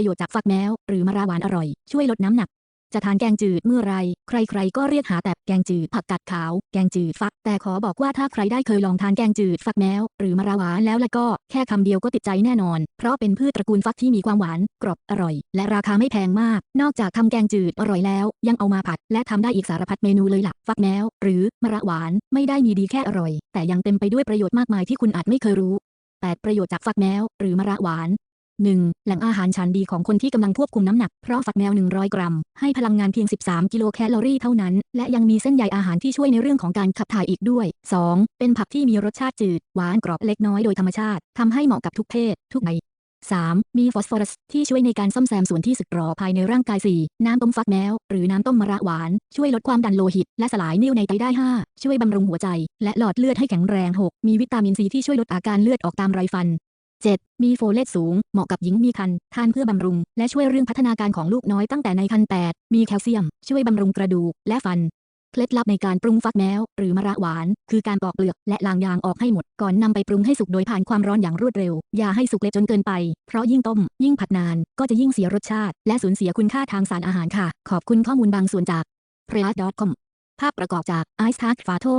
ประโยชน์จากฟักแมว หรือมะระหวานอร่อย ช่วยลดน้ำหนัก จะทานแกงจืดเมื่อไร ใครๆ ก็เรียกหาแต่แกงจืดผักกาดขาว แกงจืดฟัก แต่ขอบอกว่าถ้าใครได้เคยลองทานแกงจืดฟักแมว หรือมะระหวานแล้วแล้วก็แค่คำเดียวก็ติดใจแน่นอน เพราะเป็นพืชตระกูลฟักที่มีความหวาน กรอบอร่อย และราคาไม่แพงมาก นอกจากทำแกงจืดอร่อยแล้ว ยังเอามาผัด และทำได้อีกสารพัดเมนูเลยล่ะฟักแมว หรือมะระหวานไม่ได้มีดีแค่อร่อย แต่ยังเต็มไปด้วยประโยชน์มากมายที่คุณอาจไม่เคยรู้8ประโยชน์จากฟักแมว หรือมะระหวาน 1. แหล่งอาหารชั้นดีของคนที่กำลังควบคุมน้ำหนัก เพราะฝักแมว 100 กรัม ให้พลังงานเพียง 13 กิโลแคลอรี่เท่านั้น และยังมีเส้นใยอาหารที่ช่วยในเรื่องของการขับถ่ายอีกด้วย 2. เป็นผักที่มีรสชาติจืด หวานกรอบเล็กน้อยโดยธรรมชาติทำให้เหมาะกับทุกเพศ ทุกวัย 3. มีฟอสฟอรัส ที่ช่วยในการซ่อมแซมส่วนที่สึกหรอภายในร่างกาย 4. น้ำต้มฟักแมว หรือน้ำต้มมะระหวาน ช่วยลดความดันโลหิต และสลายนิ่วในไตได้ 5. ช่วยบำรุงหัวใจ และหลอดเลือดให้แข็งแรง 6. มีวิตามินซีที่ช่วยลดอาการเลือดออกตามไรฟัน 7. มีโฟเลตสูง เหมาะกับหญิงมีครรภ์ ทานเพื่อบำรุง และช่วยเรื่องพัฒนาการของลูกน้อยตั้งแต่ในครรภ์ 8. มีแคลเซียม ช่วยบำรุงกระดูก และฟัน เคล็ดลับในการปรุงฟักแมว หรือมะระหวาน คือการปอกเปลือก และล้างยางออกให้หมด ก่อนนำไปปรุงให้สุกโดยผ่านความร้อนอย่างรวดเร็ว อย่าให้สุกเละจนเกินไป เพราะยิ่งต้ม ยิ่งผัดนาน ก็จะยิ่งเสียรสชาติ และสูญเสียคุณค่าทางสารอาหารค่ะ ขอบคุณข้อมูลบางส่วนจาก p r e a com ภาพประกอบจาก i c e t a g f a t o